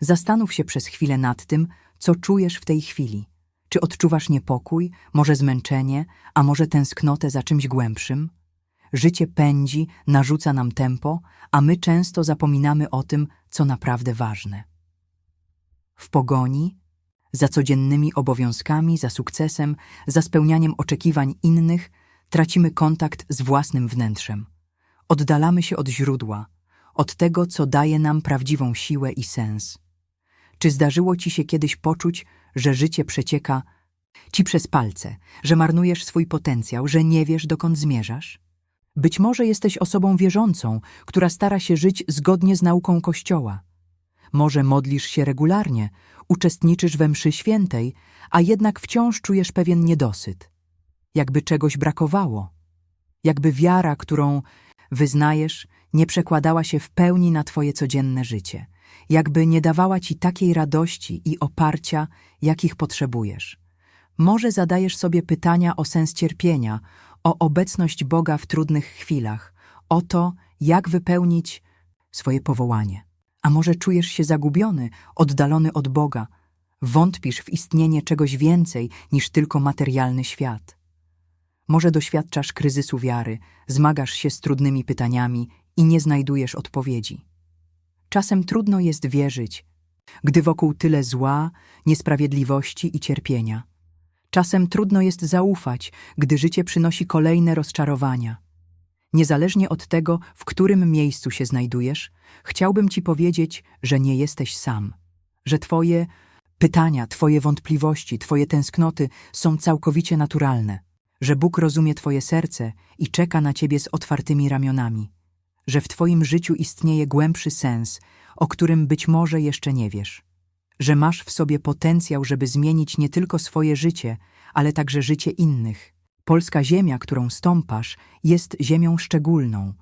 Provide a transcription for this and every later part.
Zastanów się przez chwilę nad tym, co czujesz w tej chwili. Czy odczuwasz niepokój, może zmęczenie, a może tęsknotę za czymś głębszym? Życie pędzi, narzuca nam tempo, a my często zapominamy o tym, co naprawdę ważne. W pogoni, za codziennymi obowiązkami, za sukcesem, za spełnianiem oczekiwań innych, tracimy kontakt z własnym wnętrzem. Oddalamy się od źródła, od tego, co daje nam prawdziwą siłę i sens. Czy zdarzyło ci się kiedyś poczuć, że życie przecieka ci przez palce, że marnujesz swój potencjał, że nie wiesz, dokąd zmierzasz? Być może jesteś osobą wierzącą, która stara się żyć zgodnie z nauką Kościoła. Może modlisz się regularnie, uczestniczysz we mszy świętej, a jednak wciąż czujesz pewien niedosyt. Jakby czegoś brakowało. Jakby wiara, którą wyznajesz, nie przekładała się w pełni na twoje codzienne życie. Jakby nie dawała ci takiej radości i oparcia, jakich potrzebujesz. Może zadajesz sobie pytania o sens cierpienia, o obecność Boga w trudnych chwilach, o to, jak wypełnić swoje powołanie. A może czujesz się zagubiony, oddalony od Boga, wątpisz w istnienie czegoś więcej niż tylko materialny świat. Może doświadczasz kryzysu wiary, zmagasz się z trudnymi pytaniami i nie znajdujesz odpowiedzi. Czasem trudno jest wierzyć, gdy wokół tyle zła, niesprawiedliwości i cierpienia. Czasem trudno jest zaufać, gdy życie przynosi kolejne rozczarowania. Niezależnie od tego, w którym miejscu się znajdujesz, chciałbym Ci powiedzieć, że nie jesteś sam, że Twoje pytania, Twoje wątpliwości, Twoje tęsknoty są całkowicie naturalne, że Bóg rozumie Twoje serce i czeka na Ciebie z otwartymi ramionami, że w Twoim życiu istnieje głębszy sens, o którym być może jeszcze nie wiesz, że masz w sobie potencjał, żeby zmienić nie tylko swoje życie, ale także życie innych. Polska ziemia, którą stąpasz, jest ziemią szczególną,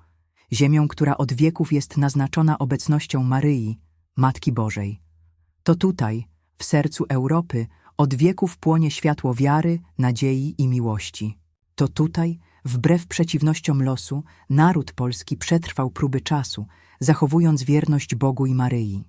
ziemią, która od wieków jest naznaczona obecnością Maryi, Matki Bożej. To tutaj, w sercu Europy, od wieków płonie światło wiary, nadziei i miłości. To tutaj, wbrew przeciwnościom losu, naród polski przetrwał próby czasu, zachowując wierność Bogu i Maryi.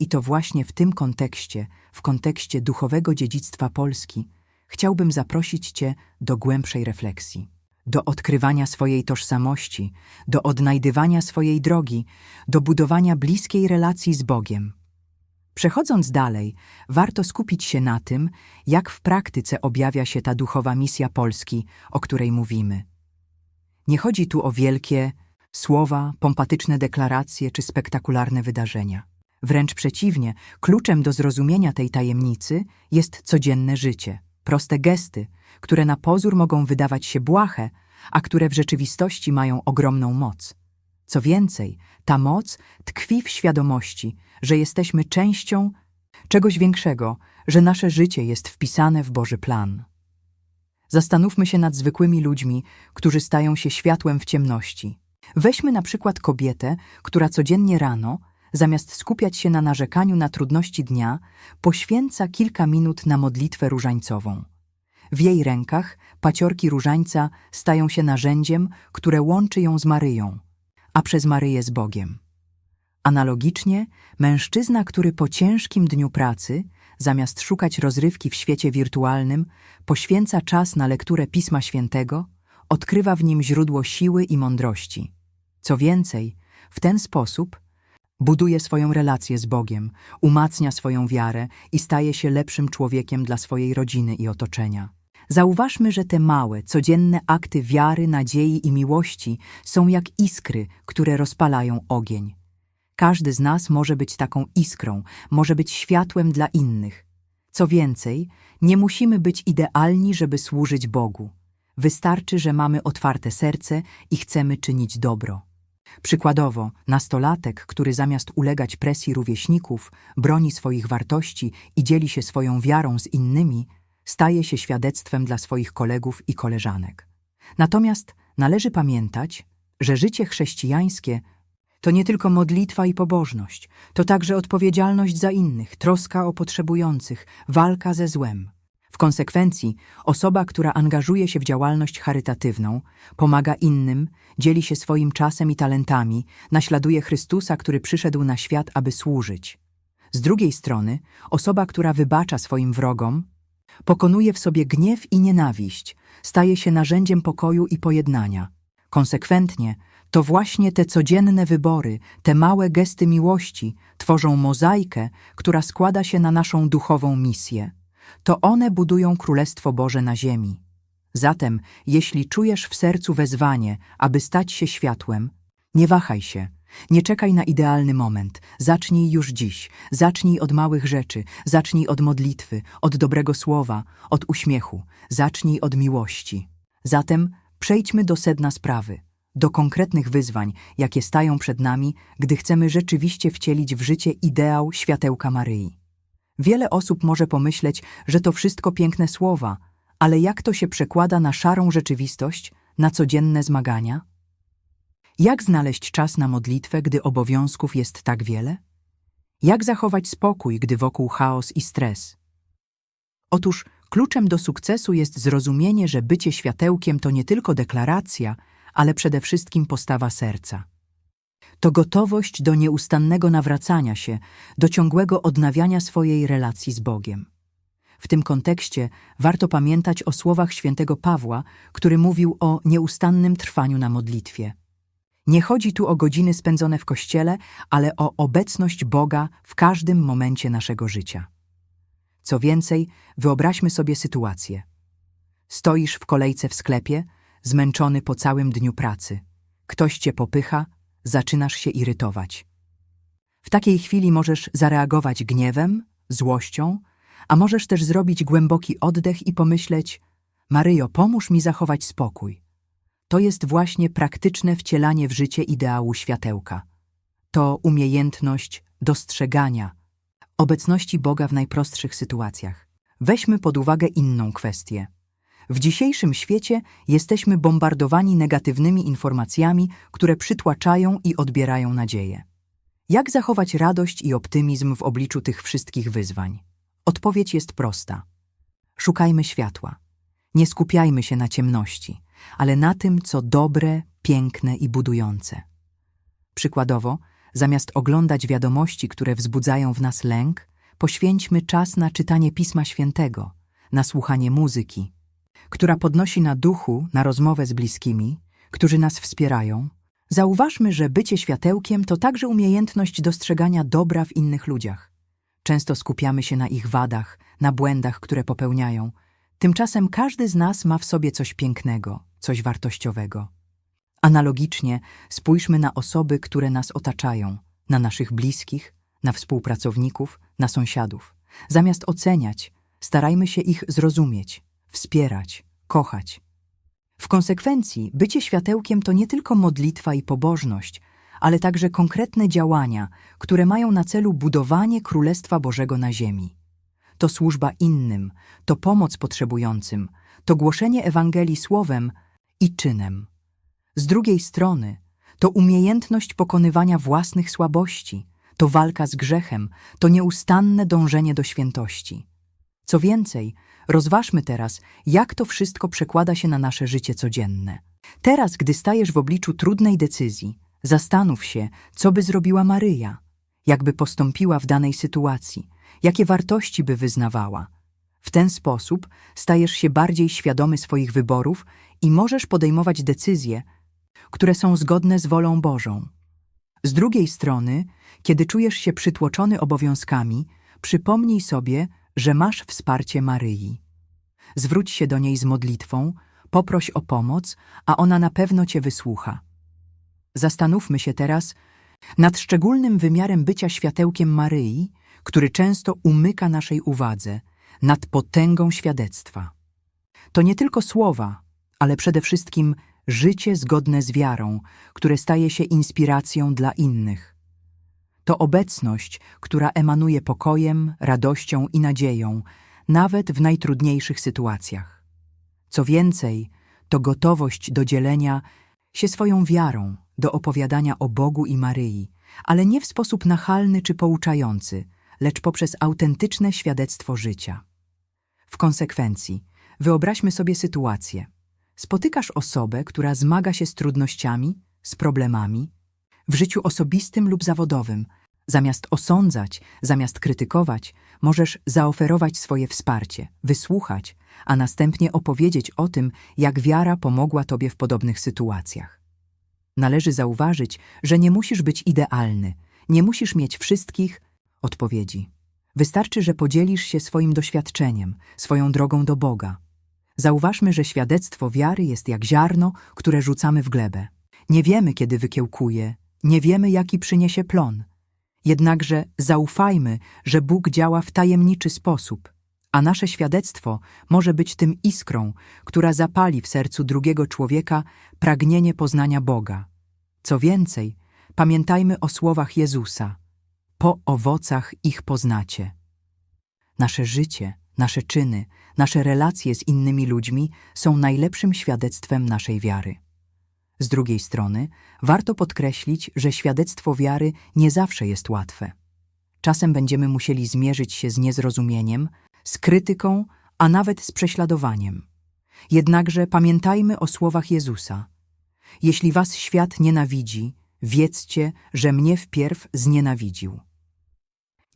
I to właśnie w tym kontekście, w kontekście duchowego dziedzictwa Polski, chciałbym zaprosić Cię do głębszej refleksji, do odkrywania swojej tożsamości, do odnajdywania swojej drogi, do budowania bliskiej relacji z Bogiem. Przechodząc dalej, warto skupić się na tym, jak w praktyce objawia się ta duchowa misja Polski, o której mówimy. Nie chodzi tu o wielkie słowa, pompatyczne deklaracje czy spektakularne wydarzenia. Wręcz przeciwnie, kluczem do zrozumienia tej tajemnicy jest codzienne życie, proste gesty, które na pozór mogą wydawać się błahe, a które w rzeczywistości mają ogromną moc. Co więcej, ta moc tkwi w świadomości, że jesteśmy częścią czegoś większego, że nasze życie jest wpisane w Boży plan. Zastanówmy się nad zwykłymi ludźmi, którzy stają się światłem w ciemności. Weźmy na przykład kobietę, która codziennie rano, zamiast skupiać się na narzekaniu na trudności dnia, poświęca kilka minut na modlitwę różańcową. W jej rękach paciorki różańca stają się narzędziem, które łączy ją z Maryją, a przez Maryję z Bogiem. Analogicznie, mężczyzna, który po ciężkim dniu pracy, zamiast szukać rozrywki w świecie wirtualnym, poświęca czas na lekturę Pisma Świętego, odkrywa w nim źródło siły i mądrości. Co więcej, w ten sposób buduje swoją relację z Bogiem, umacnia swoją wiarę i staje się lepszym człowiekiem dla swojej rodziny i otoczenia. Zauważmy, że te małe, codzienne akty wiary, nadziei i miłości są jak iskry, które rozpalają ogień. Każdy z nas może być taką iskrą, może być światłem dla innych. Co więcej, nie musimy być idealni, żeby służyć Bogu. Wystarczy, że mamy otwarte serce i chcemy czynić dobro. Przykładowo, nastolatek, który zamiast ulegać presji rówieśników, broni swoich wartości i dzieli się swoją wiarą z innymi, staje się świadectwem dla swoich kolegów i koleżanek. Natomiast należy pamiętać, że życie chrześcijańskie to nie tylko modlitwa i pobożność, to także odpowiedzialność za innych, troska o potrzebujących, walka ze złem. W konsekwencji osoba, która angażuje się w działalność charytatywną, pomaga innym, dzieli się swoim czasem i talentami, naśladuje Chrystusa, który przyszedł na świat, aby służyć. Z drugiej strony, osoba, która wybacza swoim wrogom, pokonuje w sobie gniew i nienawiść, staje się narzędziem pokoju i pojednania. Konsekwentnie, to właśnie te codzienne wybory, te małe gesty miłości tworzą mozaikę, która składa się na naszą duchową misję. To one budują Królestwo Boże na ziemi. Zatem, jeśli czujesz w sercu wezwanie, aby stać się światłem, nie wahaj się, nie czekaj na idealny moment. Zacznij już dziś. Zacznij od małych rzeczy. Zacznij od modlitwy, od dobrego słowa, od uśmiechu. Zacznij od miłości. Zatem przejdźmy do sedna sprawy, do konkretnych wyzwań, jakie stają przed nami, gdy chcemy rzeczywiście wcielić w życie ideał światełka Maryi. Wiele osób może pomyśleć, że to wszystko piękne słowa, ale jak to się przekłada na szarą rzeczywistość, na codzienne zmagania? Jak znaleźć czas na modlitwę, gdy obowiązków jest tak wiele? Jak zachować spokój, gdy wokół chaos i stres? Otóż kluczem do sukcesu jest zrozumienie, że bycie światełkiem to nie tylko deklaracja, ale przede wszystkim postawa serca. To gotowość do nieustannego nawracania się, do ciągłego odnawiania swojej relacji z Bogiem. W tym kontekście warto pamiętać o słowach świętego Pawła, który mówił o nieustannym trwaniu na modlitwie. Nie chodzi tu o godziny spędzone w kościele, ale o obecność Boga w każdym momencie naszego życia. Co więcej, wyobraźmy sobie sytuację. Stoisz w kolejce w sklepie, zmęczony po całym dniu pracy. Ktoś cię popycha, zaczynasz się irytować. W takiej chwili możesz zareagować gniewem, złością, a możesz też zrobić głęboki oddech i pomyśleć: Maryjo, pomóż mi zachować spokój. To jest właśnie praktyczne wcielanie w życie ideału światełka. To umiejętność dostrzegania obecności Boga w najprostszych sytuacjach. Weźmy pod uwagę inną kwestię. W dzisiejszym świecie jesteśmy bombardowani negatywnymi informacjami, które przytłaczają i odbierają nadzieję. Jak zachować radość i optymizm w obliczu tych wszystkich wyzwań? Odpowiedź jest prosta. Szukajmy światła. Nie skupiajmy się na ciemności, ale na tym, co dobre, piękne i budujące. Przykładowo, zamiast oglądać wiadomości, które wzbudzają w nas lęk, poświęćmy czas na czytanie Pisma Świętego, na słuchanie muzyki, która podnosi na duchu, na rozmowę z bliskimi, którzy nas wspierają. Zauważmy, że bycie światełkiem to także umiejętność dostrzegania dobra w innych ludziach. Często skupiamy się na ich wadach, na błędach, które popełniają. Tymczasem każdy z nas ma w sobie coś pięknego, coś wartościowego. Analogicznie spójrzmy na osoby, które nas otaczają, na naszych bliskich, na współpracowników, na sąsiadów. Zamiast oceniać, starajmy się ich zrozumieć, wspierać, kochać. W konsekwencji bycie światełkiem to nie tylko modlitwa i pobożność, ale także konkretne działania, które mają na celu budowanie Królestwa Bożego na ziemi. To służba innym, to pomoc potrzebującym, to głoszenie Ewangelii słowem i czynem. Z drugiej strony, to umiejętność pokonywania własnych słabości, to walka z grzechem, to nieustanne dążenie do świętości. Co więcej, rozważmy teraz, jak to wszystko przekłada się na nasze życie codzienne. Teraz, gdy stajesz w obliczu trudnej decyzji, zastanów się, co by zrobiła Maryja, jakby postąpiła w danej sytuacji, jakie wartości by wyznawała. W ten sposób stajesz się bardziej świadomy swoich wyborów i możesz podejmować decyzje, które są zgodne z wolą Bożą. Z drugiej strony, kiedy czujesz się przytłoczony obowiązkami, przypomnij sobie, że masz wsparcie Maryi. Zwróć się do niej z modlitwą, poproś o pomoc, a ona na pewno cię wysłucha. Zastanówmy się teraz nad szczególnym wymiarem bycia światełkiem Maryi, który często umyka naszej uwadze, nad potęgą świadectwa. To nie tylko słowa, ale przede wszystkim życie zgodne z wiarą, które staje się inspiracją dla innych. To obecność, która emanuje pokojem, radością i nadzieją, nawet w najtrudniejszych sytuacjach. Co więcej, to gotowość do dzielenia się swoją wiarą, do opowiadania o Bogu i Maryi, ale nie w sposób nachalny czy pouczający, lecz poprzez autentyczne świadectwo życia. W konsekwencji, wyobraźmy sobie sytuację. Spotykasz osobę, która zmaga się z trudnościami, z problemami, w życiu osobistym lub zawodowym, Zamiast osądzać, zamiast krytykować, możesz zaoferować swoje wsparcie, wysłuchać, a następnie opowiedzieć o tym, jak wiara pomogła tobie w podobnych sytuacjach. Należy zauważyć, że nie musisz być idealny, nie musisz mieć wszystkich odpowiedzi. Wystarczy, że podzielisz się swoim doświadczeniem, swoją drogą do Boga. Zauważmy, że świadectwo wiary jest jak ziarno, które rzucamy w glebę. Nie wiemy, kiedy wykiełkuje, nie wiemy, jaki przyniesie plon. Jednakże zaufajmy, że Bóg działa w tajemniczy sposób, a nasze świadectwo może być tym iskrą, która zapali w sercu drugiego człowieka pragnienie poznania Boga. Co więcej, pamiętajmy o słowach Jezusa: Po owocach ich poznacie. Nasze życie, nasze czyny, nasze relacje z innymi ludźmi są najlepszym świadectwem naszej wiary. Z drugiej strony, warto podkreślić, że świadectwo wiary nie zawsze jest łatwe. Czasem będziemy musieli zmierzyć się z niezrozumieniem, z krytyką, a nawet z prześladowaniem. Jednakże pamiętajmy o słowach Jezusa. Jeśli was świat nienawidzi, wiedzcie, że mnie wpierw znienawidził.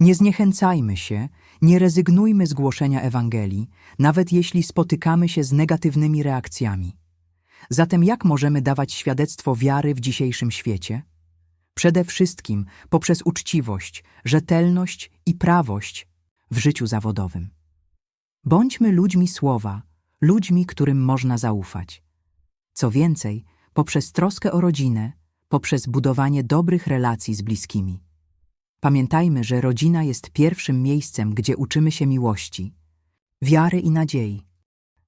Nie zniechęcajmy się, nie rezygnujmy z głoszenia Ewangelii, nawet jeśli spotykamy się z negatywnymi reakcjami. Zatem jak możemy dawać świadectwo wiary w dzisiejszym świecie? Przede wszystkim poprzez uczciwość, rzetelność i prawość w życiu zawodowym. Bądźmy ludźmi słowa, ludźmi, którym można zaufać. Co więcej, poprzez troskę o rodzinę, poprzez budowanie dobrych relacji z bliskimi. Pamiętajmy, że rodzina jest pierwszym miejscem, gdzie uczymy się miłości, wiary i nadziei.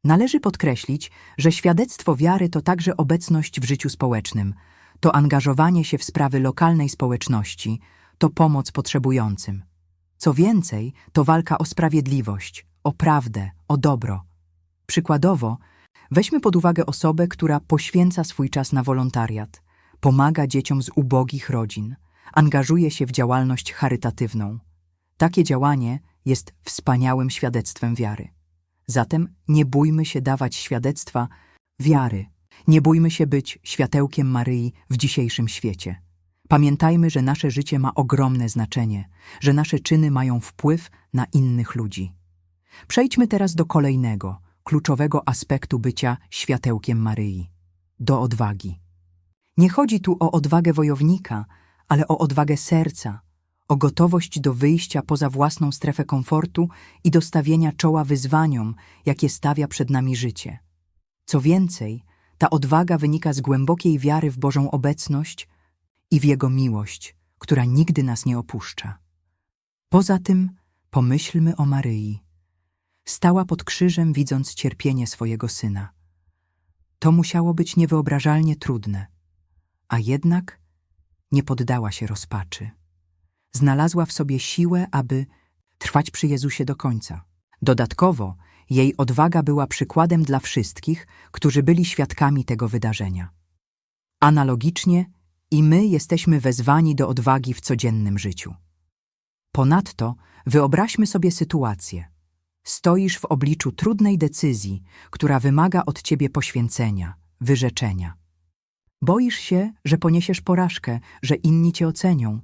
Należy podkreślić, że świadectwo wiary to także obecność w życiu społecznym, to angażowanie się w sprawy lokalnej społeczności, to pomoc potrzebującym. Co więcej, to walka o sprawiedliwość, o prawdę, o dobro. Przykładowo, weźmy pod uwagę osobę, która poświęca swój czas na wolontariat, pomaga dzieciom z ubogich rodzin, angażuje się w działalność charytatywną. Takie działanie jest wspaniałym świadectwem wiary. Zatem nie bójmy się dawać świadectwa wiary, nie bójmy się być światełkiem Maryi w dzisiejszym świecie. Pamiętajmy, że nasze życie ma ogromne znaczenie, że nasze czyny mają wpływ na innych ludzi. Przejdźmy teraz do kolejnego, kluczowego aspektu bycia światełkiem Maryi do odwagi. Nie chodzi tu o odwagę wojownika, ale o odwagę serca, o gotowość do wyjścia poza własną strefę komfortu i do stawienia czoła wyzwaniom, jakie stawia przed nami życie. Co więcej, ta odwaga wynika z głębokiej wiary w Bożą obecność i w Jego miłość, która nigdy nas nie opuszcza. Poza tym pomyślmy o Maryi. Stała pod krzyżem, widząc cierpienie swojego syna. To musiało być niewyobrażalnie trudne, a jednak nie poddała się rozpaczy. Znalazła w sobie siłę, aby trwać przy Jezusie do końca. Dodatkowo, jej odwaga była przykładem dla wszystkich, którzy byli świadkami tego wydarzenia. Analogicznie i my jesteśmy wezwani do odwagi w codziennym życiu. Ponadto wyobraźmy sobie sytuację. Stoisz w obliczu trudnej decyzji, która wymaga od ciebie poświęcenia, wyrzeczenia. Boisz się, że poniesiesz porażkę, że inni cię ocenią.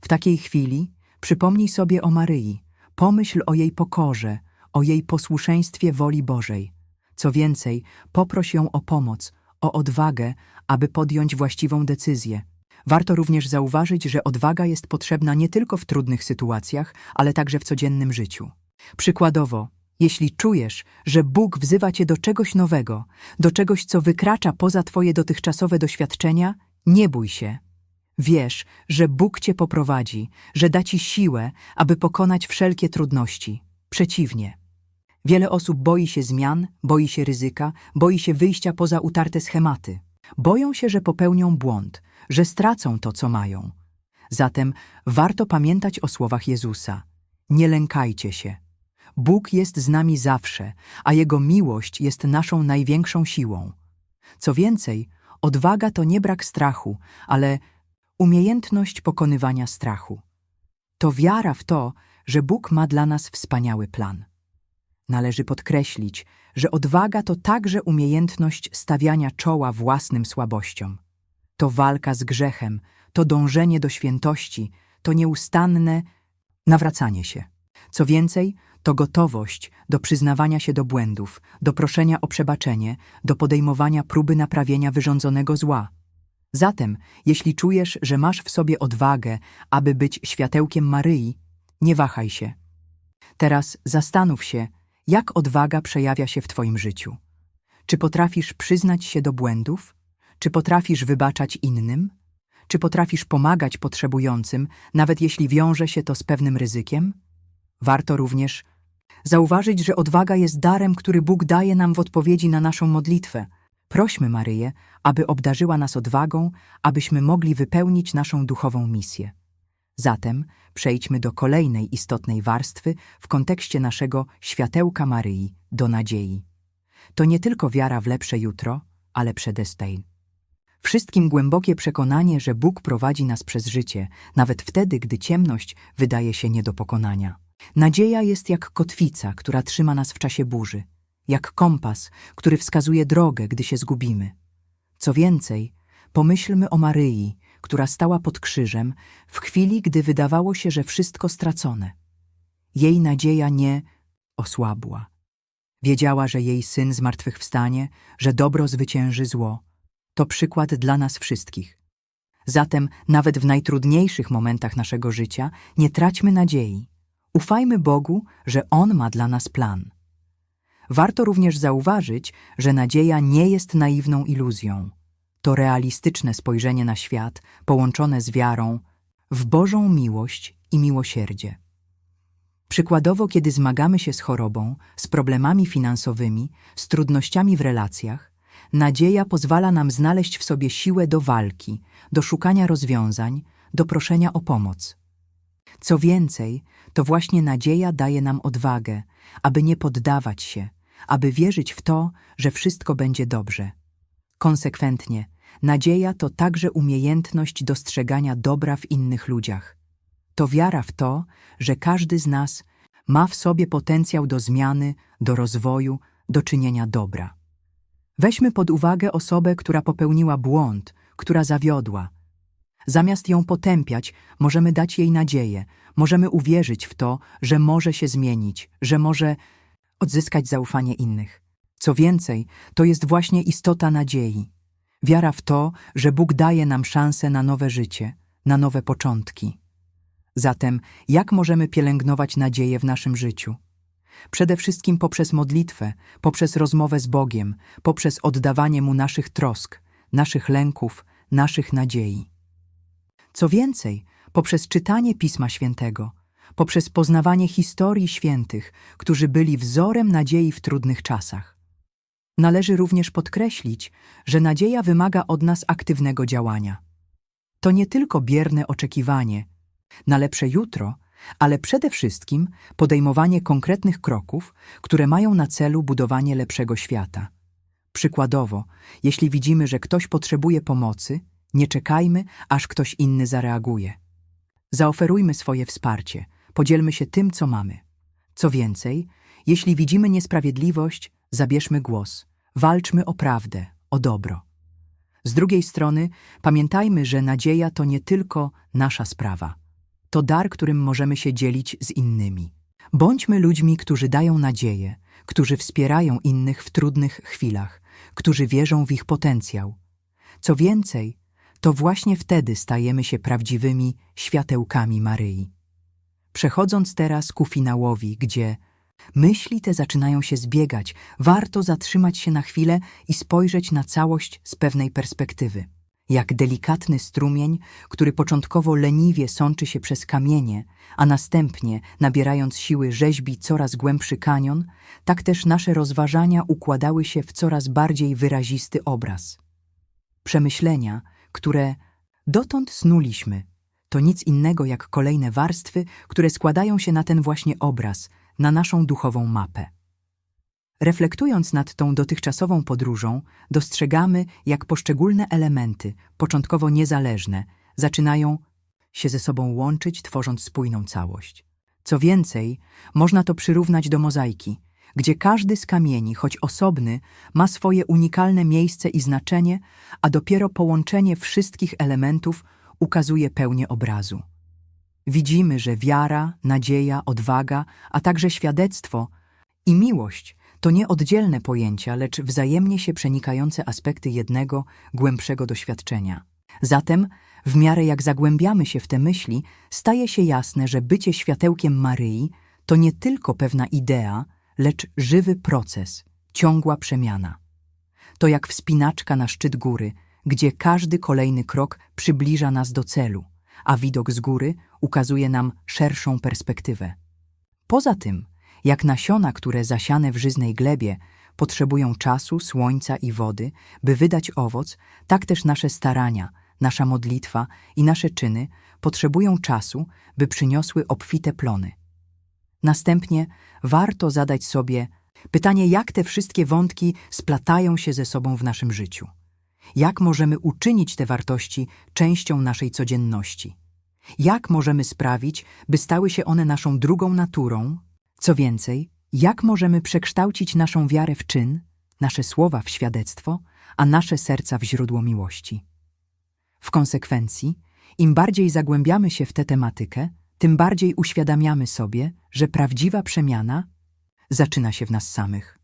W takiej chwili przypomnij sobie o Maryi, pomyśl o jej pokorze, o jej posłuszeństwie woli Bożej. Co więcej, poproś ją o pomoc, o odwagę, aby podjąć właściwą decyzję. Warto również zauważyć, że odwaga jest potrzebna nie tylko w trudnych sytuacjach, ale także w codziennym życiu. Przykładowo, jeśli czujesz, że Bóg wzywa cię do czegoś nowego, do czegoś, co wykracza poza twoje dotychczasowe doświadczenia, nie bój się. Wiesz, że Bóg cię poprowadzi, że da ci siłę, aby pokonać wszelkie trudności. Przeciwnie. Wiele osób boi się zmian, boi się ryzyka, boi się wyjścia poza utarte schematy. Boją się, że popełnią błąd, że stracą to, co mają. Zatem warto pamiętać o słowach Jezusa. Nie lękajcie się. Bóg jest z nami zawsze, a Jego miłość jest naszą największą siłą. Co więcej, odwaga to nie brak strachu, ale umiejętność pokonywania strachu. To wiara w to, że Bóg ma dla nas wspaniały plan. Należy podkreślić, że odwaga to także umiejętność stawiania czoła własnym słabościom. To walka z grzechem, to dążenie do świętości, to nieustanne nawracanie się. Co więcej, to gotowość do przyznawania się do błędów, do proszenia o przebaczenie, do podejmowania próby naprawienia wyrządzonego zła. Zatem, jeśli czujesz, że masz w sobie odwagę, aby być światełkiem Maryi, nie wahaj się. Teraz zastanów się, jak odwaga przejawia się w Twoim życiu. Czy potrafisz przyznać się do błędów? Czy potrafisz wybaczać innym? Czy potrafisz pomagać potrzebującym, nawet jeśli wiąże się to z pewnym ryzykiem? Warto również zauważyć, że odwaga jest darem, który Bóg daje nam w odpowiedzi na naszą modlitwę. Prośmy Maryję, aby obdarzyła nas odwagą, abyśmy mogli wypełnić naszą duchową misję. Zatem przejdźmy do kolejnej istotnej warstwy w kontekście naszego światełka Maryi do nadziei. To nie tylko wiara w lepsze jutro, ale przedestań. Wszystkim głębokie przekonanie, że Bóg prowadzi nas przez życie, nawet wtedy, gdy ciemność wydaje się nie do pokonania. Nadzieja jest jak kotwica, która trzyma nas w czasie burzy, jak kompas, który wskazuje drogę, gdy się zgubimy. Co więcej, pomyślmy o Maryi, która stała pod krzyżem w chwili, gdy wydawało się, że wszystko stracone. Jej nadzieja nie osłabła. Wiedziała, że jej syn zmartwychwstanie, że dobro zwycięży zło. To przykład dla nas wszystkich. Zatem nawet w najtrudniejszych momentach naszego życia nie traćmy nadziei. Ufajmy Bogu, że On ma dla nas plan. Warto również zauważyć, że nadzieja nie jest naiwną iluzją. To realistyczne spojrzenie na świat, połączone z wiarą w Bożą miłość i miłosierdzie. Przykładowo, kiedy zmagamy się z chorobą, z problemami finansowymi, z trudnościami w relacjach, nadzieja pozwala nam znaleźć w sobie siłę do walki, do szukania rozwiązań, do proszenia o pomoc. Co więcej, to właśnie nadzieja daje nam odwagę, aby nie poddawać się, aby wierzyć w to, że wszystko będzie dobrze. Konsekwentnie, nadzieja to także umiejętność dostrzegania dobra w innych ludziach. To wiara w to, że każdy z nas ma w sobie potencjał do zmiany, do rozwoju, do czynienia dobra. Weźmy pod uwagę osobę, która popełniła błąd, która zawiodła. Zamiast ją potępiać, możemy dać jej nadzieję, możemy uwierzyć w to, że może się zmienić, że może odzyskać zaufanie innych. Co więcej, to jest właśnie istota nadziei. Wiara w to, że Bóg daje nam szansę na nowe życie, na nowe początki. Zatem, jak możemy pielęgnować nadzieję w naszym życiu? Przede wszystkim poprzez modlitwę, poprzez rozmowę z Bogiem, poprzez oddawanie Mu naszych trosk, naszych lęków, naszych nadziei. Co więcej, poprzez czytanie Pisma Świętego, poprzez poznawanie historii świętych, którzy byli wzorem nadziei w trudnych czasach. Należy również podkreślić, że nadzieja wymaga od nas aktywnego działania. To nie tylko bierne oczekiwanie na lepsze jutro, ale przede wszystkim podejmowanie konkretnych kroków, które mają na celu budowanie lepszego świata. Przykładowo, jeśli widzimy, że ktoś potrzebuje pomocy, nie czekajmy, aż ktoś inny zareaguje. Zaoferujmy swoje wsparcie, podzielmy się tym, co mamy. Co więcej, jeśli widzimy niesprawiedliwość, zabierzmy głos, walczmy o prawdę, o dobro. Z drugiej strony, pamiętajmy, że nadzieja to nie tylko nasza sprawa. To dar, którym możemy się dzielić z innymi. Bądźmy ludźmi, którzy dają nadzieję, którzy wspierają innych w trudnych chwilach, którzy wierzą w ich potencjał. Co więcej, to właśnie wtedy stajemy się prawdziwymi światełkami Maryi. Przechodząc teraz ku finałowi, gdzie myśli te zaczynają się zbiegać, warto zatrzymać się na chwilę i spojrzeć na całość z pewnej perspektywy. Jak delikatny strumień, który początkowo leniwie sączy się przez kamienie, a następnie, nabierając siły, rzeźbi coraz głębszy kanion, tak też nasze rozważania układały się w coraz bardziej wyrazisty obraz. Przemyślenia, które dotąd snuliśmy, to nic innego jak kolejne warstwy, które składają się na ten właśnie obraz, na naszą duchową mapę. Reflektując nad tą dotychczasową podróżą, dostrzegamy, jak poszczególne elementy, początkowo niezależne, zaczynają się ze sobą łączyć, tworząc spójną całość. Co więcej, można to przyrównać do mozaiki, gdzie każdy z kamieni, choć osobny, ma swoje unikalne miejsce i znaczenie, a dopiero połączenie wszystkich elementów ukazuje pełnię obrazu. widzimy, że wiara, nadzieja, odwaga, a także świadectwo i miłość to nie oddzielne pojęcia, lecz wzajemnie się przenikające aspekty jednego, głębszego doświadczenia. Zatem, w miarę jak zagłębiamy się w te myśli, staje się jasne, że bycie światełkiem Maryi to nie tylko pewna idea, lecz żywy proces, ciągła przemiana. To jak wspinaczka na szczyt góry, gdzie każdy kolejny krok przybliża nas do celu, a widok z góry ukazuje nam szerszą perspektywę. Poza tym, jak nasiona, które zasiane w żyznej glebie, potrzebują czasu, słońca i wody, by wydać owoc, tak też nasze starania, nasza modlitwa i nasze czyny potrzebują czasu, by przyniosły obfite plony. Następnie warto zadać sobie pytanie, jak te wszystkie wątki splatają się ze sobą w naszym życiu. Jak możemy uczynić te wartości częścią naszej codzienności? Jak możemy sprawić, by stały się one naszą drugą naturą? Co więcej, jak możemy przekształcić naszą wiarę w czyn, nasze słowa w świadectwo, a nasze serca w źródło miłości? W konsekwencji, im bardziej zagłębiamy się w tę tematykę, tym bardziej uświadamiamy sobie, że prawdziwa przemiana zaczyna się w nas samych.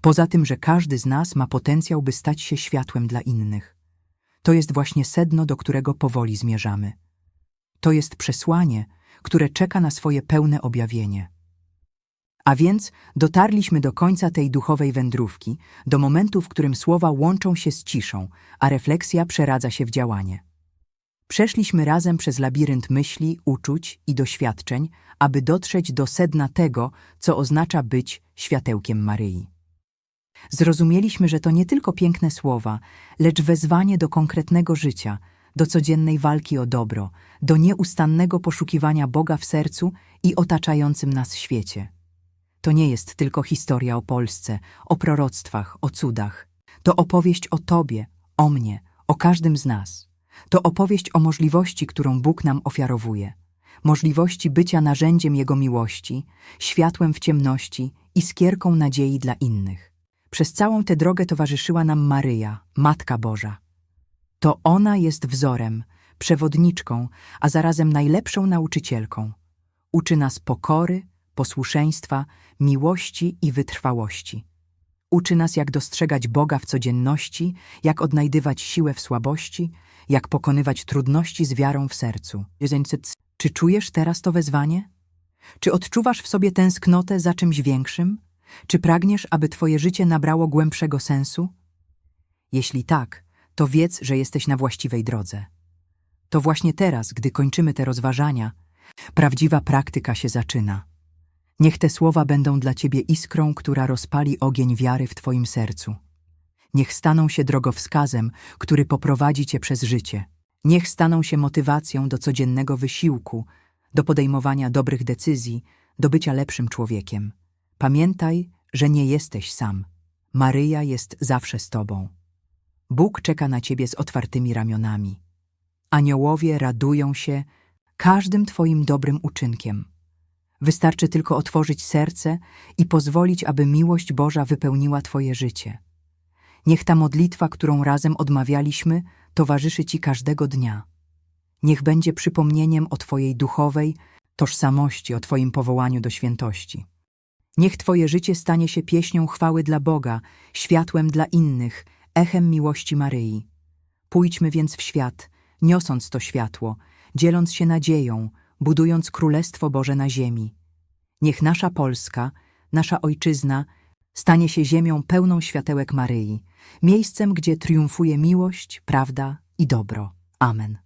Poza tym, że każdy z nas ma potencjał, by stać się światłem dla innych. To jest właśnie sedno, do którego powoli zmierzamy. To jest przesłanie, które czeka na swoje pełne objawienie. A więc dotarliśmy do końca tej duchowej wędrówki, do momentu, w którym słowa łączą się z ciszą, a refleksja przeradza się w działanie. Przeszliśmy razem przez labirynt myśli, uczuć i doświadczeń, aby dotrzeć do sedna tego, co oznacza być światełkiem Maryi. Zrozumieliśmy, że to nie tylko piękne słowa, lecz wezwanie do konkretnego życia, do codziennej walki o dobro, do nieustannego poszukiwania Boga w sercu i otaczającym nas świecie. To nie jest tylko historia o Polsce, o proroctwach, o cudach. To opowieść o Tobie, o mnie, o każdym z nas. To opowieść o możliwości, którą Bóg nam ofiarowuje. Możliwości bycia narzędziem Jego miłości, światłem w ciemności i skierką nadziei dla innych. Przez całą tę drogę towarzyszyła nam Maryja, Matka Boża. To ona jest wzorem, przewodniczką, a zarazem najlepszą nauczycielką. Uczy nas pokory, posłuszeństwa, miłości i wytrwałości. Uczy nas, jak dostrzegać Boga w codzienności, jak odnajdywać siłę w słabości, jak pokonywać trudności z wiarą w sercu. Czy czujesz teraz to wezwanie? Czy odczuwasz w sobie tęsknotę za czymś większym? Czy pragniesz, aby Twoje życie nabrało głębszego sensu? Jeśli tak, to wiedz, że jesteś na właściwej drodze. To właśnie teraz, gdy kończymy te rozważania, prawdziwa praktyka się zaczyna. Niech te słowa będą dla Ciebie iskrą, która rozpali ogień wiary w Twoim sercu. Niech staną się drogowskazem, który poprowadzi Cię przez życie. Niech staną się motywacją do codziennego wysiłku, do podejmowania dobrych decyzji, do bycia lepszym człowiekiem. Pamiętaj, że nie jesteś sam. Maryja jest zawsze z Tobą. Bóg czeka na Ciebie z otwartymi ramionami. Aniołowie radują się każdym Twoim dobrym uczynkiem. Wystarczy tylko otworzyć serce i pozwolić, aby miłość Boża wypełniła Twoje życie. Niech ta modlitwa, którą razem odmawialiśmy, towarzyszy Ci każdego dnia. Niech będzie przypomnieniem o Twojej duchowej tożsamości, o Twoim powołaniu do świętości. Niech Twoje życie stanie się pieśnią chwały dla Boga, światłem dla innych, echem miłości Maryi. Pójdźmy więc w świat, niosąc to światło, dzieląc się nadzieją, budując Królestwo Boże na ziemi. Niech nasza Polska, nasza Ojczyzna, stanie się ziemią pełną światełek Maryi, miejscem, gdzie triumfuje miłość, prawda i dobro. Amen.